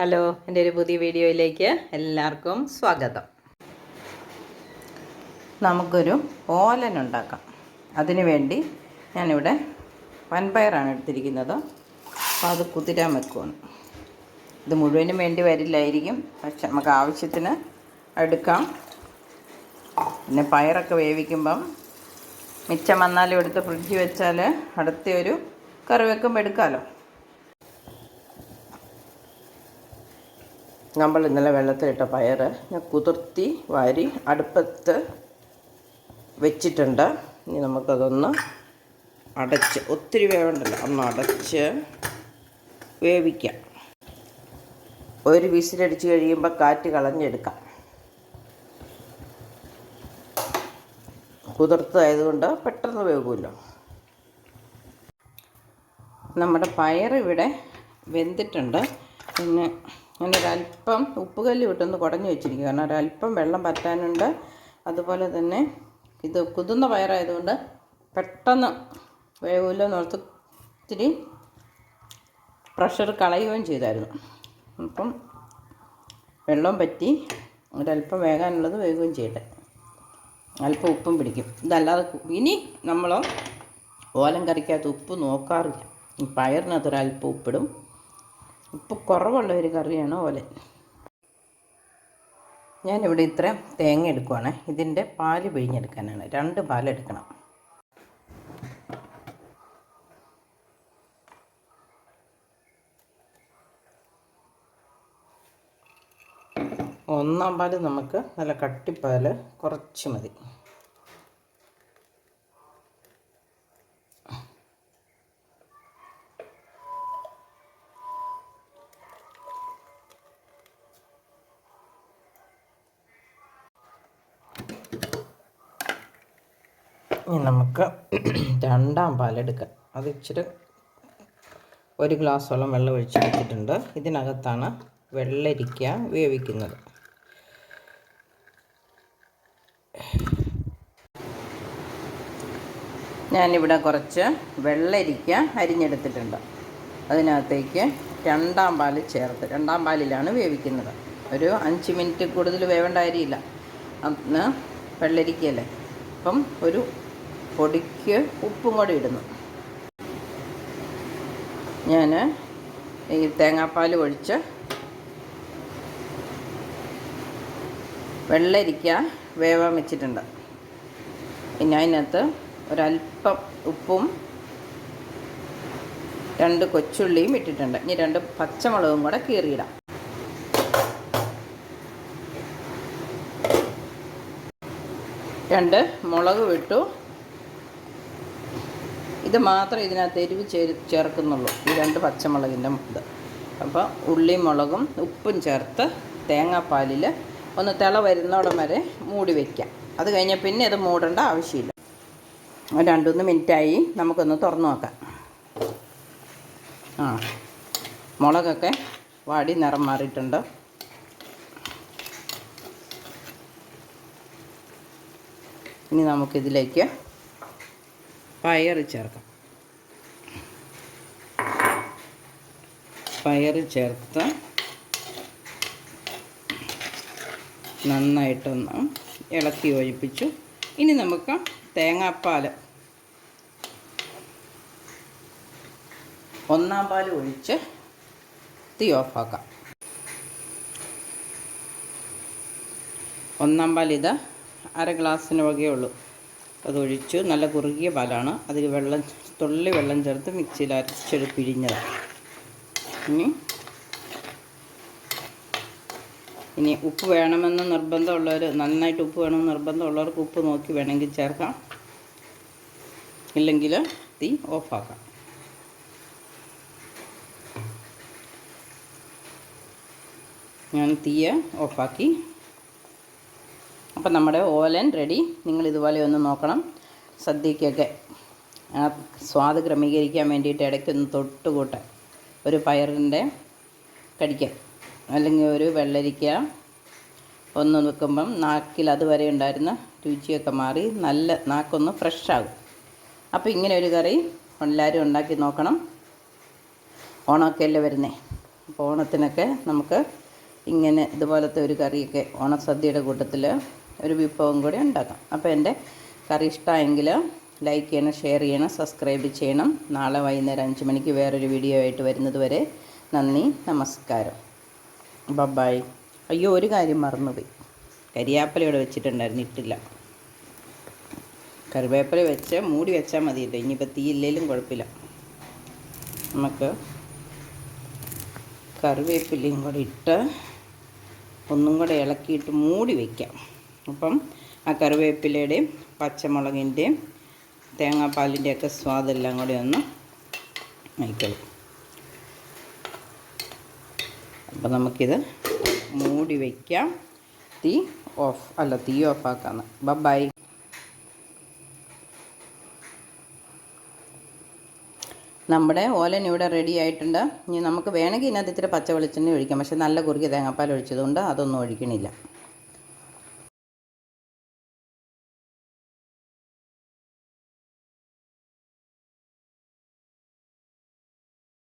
Hello എന്റെ ഒരു പുതിയ വീഡിയോയിലേക്ക് എല്ലാവർക്കും സ്വാഗതം. നമുക്കൊരു ഓലൻ ഉണ്ടാക്കാം. അതിനു വേണ്ടി ഞാനിവിടെ വൻപയറാണ് എടുത്തിരിക്കുന്നത്. അപ്പോൾ അത് കുതിരാൻ വെക്കുവാണ്. ഇത് മുഴുവനും വേണ്ടി വരില്ലായിരിക്കും. പക്ഷെ നമുക്ക് ആവശ്യത്തിന് എടുക്കാം. പിന്നെ പയറൊക്കെ വേവിക്കുമ്പം മിച്ചം വന്നാലും എടുത്ത് ഫ്രിഡ്ജിൽ വെച്ചാൽ അടുത്ത ഒരു കറി വെക്കുമ്പോൾ എടുക്കാമല്ലോ നമ്മൾ ഇന്നലെ വെള്ളത്തിലിട്ട പയർ ഞാൻ കുതിർത്തി വാരി അടുപ്പത്ത് വെച്ചിട്ടുണ്ട്. ഇനി നമുക്കതൊന്ന് അടച്ച് ഒത്തിരി വേവണ്ടല്ലോ. ഒന്ന് അടച്ച് വേവിക്കാം. ഒരു വിസിലടിച്ച് കഴിയുമ്പോൾ കാറ്റ് കളഞ്ഞെടുക്കാം. കുതിർത്തതായതുകൊണ്ട് പെട്ടെന്ന് വേകുമല്ലോ നമ്മുടെ പയർ ഇവിടെ വെന്തിട്ടുണ്ട്. പിന്നെ ഞാനൊരല്പം ഉപ്പുകല്ല് വിട്ടൊന്ന് കുടഞ്ഞു വെച്ചിരിക്കുക. കാരണം ഒരല്പം വെള്ളം പറ്റാനുണ്ട്. അതുപോലെ തന്നെ ഇത് കുതിർന്ന പയറായതുകൊണ്ട് പെട്ടെന്ന് വേവില്ല നോർത്ത് ഇത്തിരി പ്രഷർ കളയുകയും ചെയ്തായിരുന്നു. അപ്പം വെള്ളം പറ്റി ഒരല്പം വേകാനുള്ളത് വേകുകയും ചെയ്യട്ടെ. അല്പം ഉപ്പും പിടിക്കും. ഇതല്ലാതെ ഇനി നമ്മൾ ഓലം കറിക്കകത്ത് ഉപ്പ് നോക്കാറില്ല. പയറിനകത്ത് ഒരല്പം ഉപ്പിടും. ഉപ്പ് കുറവുള്ള ഒരു കറിയാണ് ഓലൻ ഞാനിവിടെ ഇത്രയും തേങ്ങ എടുക്കുവാണ്. ഇതിന്റെ പാൽ പിഴിഞ്ഞെടുക്കാനാണ്. രണ്ട് പാലെടുക്കണം ഒന്നാം പാൽ നമുക്ക് നല്ല കട്ടിപ്പാൽ കുറച്ച് മതി. ഇനി നമുക്ക് രണ്ടാം പാലെടുക്കാം അത് ഇച്ചിരി ഒരു ഗ്ലാസ്സോളം വെള്ളം ഒഴിച്ച് വെച്ചിട്ടുണ്ട്. ഇതിനകത്താണ് വെള്ളരിക്ക വേവിക്കുന്നത്. ഞാനിവിടെ കുറച്ച് വെള്ളരിക്ക അരിഞ്ഞെടുത്തിട്ടുണ്ട്. അതിനകത്തേക്ക് രണ്ടാം പാൽ ചേർത്ത് രണ്ടാം പാലിലാണ് വേവിക്കുന്നത്. ഒരു അഞ്ച് മിനിറ്റ് കൂടുതൽ വേവേണ്ട കാര്യമില്ല. അന്ന് വെള്ളരിക്കയല്ലേ? അപ്പം ഒരു പൊടിക്ക് ഉപ്പും കൂടി ഇടുന്നു. ഞാൻ ഈ തേങ്ങാപ്പാൽ ഒഴിച്ച് വെള്ളരിക്ക വേവാൻ വെച്ചിട്ടുണ്ട്. പിന്നെ അതിനകത്ത് ഒരല്പം ഉപ്പും രണ്ട് കൊച്ചുള്ളിയും ഇട്ടിട്ടുണ്ട്. ഇനി രണ്ട് പച്ചമുളകും കൂടെ കീറിയിടാം. രണ്ട് മുളക് വിട്ടു ഇത് മാത്രമേ ഇതിനകത്ത് എരിവ് ചേർ ചേർക്കുന്നുള്ളൂ. ഈ രണ്ട് പച്ചമുളകിന്റെ ഇത്. അപ്പോൾ ഉള്ളിയും മുളകും ഉപ്പും ചേർത്ത് തേങ്ങാപ്പാലിൽ ഒന്ന് തിള വരുന്നോടം വരെ മൂടി വയ്ക്കാം അത് കഴിഞ്ഞാൽ പിന്നെ ഇത് മൂടേണ്ട ആവശ്യമില്ല. രണ്ടുമൂന്ന് മിനിറ്റായി നമുക്കൊന്ന് തുറന്നു നോക്കാം. ആ മുളകൊക്കെ വാടി നിറം മാറിയിട്ടുണ്ട്. ഇനി നമുക്കിതിലേക്ക് പയർ ചേർക്കാം. പയർ ചേർത്ത് നന്നായിട്ടൊന്ന് ഇളക്കി യോജിപ്പിച്ചു. ഇനി നമുക്ക് തേങ്ങാപ്പാൽ. ഒന്നാം പാൽ ഒഴിച്ച് തീ ഓഫാക്കാം. ഒന്നാം പാൽ ഇത് അര ഗ്ലാസ്സിന് വകയുള്ളൂ അതൊഴിച്ചു നല്ല കുറുകിയ പാലാണ്. അതിൽ വെള്ളം തുള്ളി വെള്ളം ചേർത്ത് മിക്സിയിൽ അരച്ചെടു പിഴിഞ്ഞതാണ് ഇനി ഇനി ഉപ്പ് വേണമെന്ന് നിർബന്ധമുള്ളവർ നന്നായിട്ട് ഉപ്പ് വേണമെന്ന് നിർബന്ധമുള്ളവർക്ക് ഉപ്പ് നോക്കി വേണമെങ്കിൽ ചേർക്കാം. ഇല്ലെങ്കിൽ തീ ഓഫാക്കാം. ഞാൻ തീയ ഓഫാക്കി അപ്പം നമ്മുടെ ഓലൻ റെഡി. നിങ്ങൾ ഇതുപോലെ ഒന്ന് നോക്കണം. സദ്യക്കൊക്കെ ആ സ്വാദ് ക്രമീകരിക്കാൻ വേണ്ടിയിട്ട് ഇടയ്ക്കൊന്ന് തൊട്ടുകൂട്ടാൻ. ഒരു പയറിന്റെ കടിക്കാം അല്ലെങ്കിൽ ഒരു വെള്ളരിക്ക ഒന്ന് വെക്കുമ്പം നാക്കിൽ അതുവരെ ഉണ്ടായിരുന്ന രുചിയൊക്കെ മാറി നല്ല നാക്കൊന്ന് ഫ്രഷാകും. അപ്പോൾ ഇങ്ങനെ ഒരു കറി എല്ലാവരും ഉണ്ടാക്കി നോക്കണം. ഓണമൊക്കെ അല്ലേ വരുന്നേ? അപ്പോൾ ഓണത്തിനൊക്കെ നമുക്ക് ഇങ്ങനെ ഇതുപോലത്തെ ഒരു കറിയൊക്കെ ഓണസദ്യയുടെ കൂട്ടത്തിൽ ഒരു വിഭവം കൂടി ഉണ്ടാക്കാം. അപ്പോൾ എന്റെ കറി ഇഷ്ടമായെങ്കിൽ ലൈക്ക് ചെയ്യണം ഷെയർ ചെയ്യണം സബ്സ്ക്രൈബ് ചെയ്യണം. നാളെ വൈകുന്നേരം അഞ്ച് മണിക്ക് വേറൊരു വീഡിയോ ആയിട്ട് വരുന്നത് വരെ നന്ദി നമസ്കാരം. ബബായ്. അയ്യോ ഒരു കാര്യം മറന്നുപോയി. കരിയാപ്പല ഇവിടെ വെച്ചിട്ടുണ്ടായിരുന്നു ഇട്ടില്ല. കറിവേപ്പില വെച്ച് മൂടി വെച്ചാൽ മതിയല്ലോ ഇനിയിപ്പോൾ തീയില്ലേലും കുഴപ്പമില്ല. നമുക്ക് കറിവേപ്പിലയും കൂടി ഇട്ട് ഒന്നും കൂടെ ഇളക്കിയിട്ട് മൂടി വയ്ക്കാം അപ്പം ആ കറിവേപ്പിലയുടെയും പച്ചമുളകിന്റെയും തേങ്ങാപ്പാലിന്റെയൊക്കെ സ്വാദെല്ലാം കൂടി ഒന്ന് ആയിക്കോളും. അപ്പം നമുക്കിത് മൂടി വയ്ക്കാം തീ ഓഫ് അല്ല തീ ഓഫാക്കാന്ന്. ബൈ നമ്മുടെ ഓലൻ ഇവിടെ റെഡി ആയിട്ടുണ്ട്. ഇനി നമുക്ക് വേണമെങ്കിൽ ഇതിനകത്ത് ഇത്തിരി പച്ച വെളിച്ചെണ്ണ ഒഴിക്കാം. പക്ഷേ നല്ല കുറുകിയ തേങ്ങാപ്പാൽ ഒഴിച്ചതുകൊണ്ട് അതൊന്നും ഒഴിക്കണില്ല.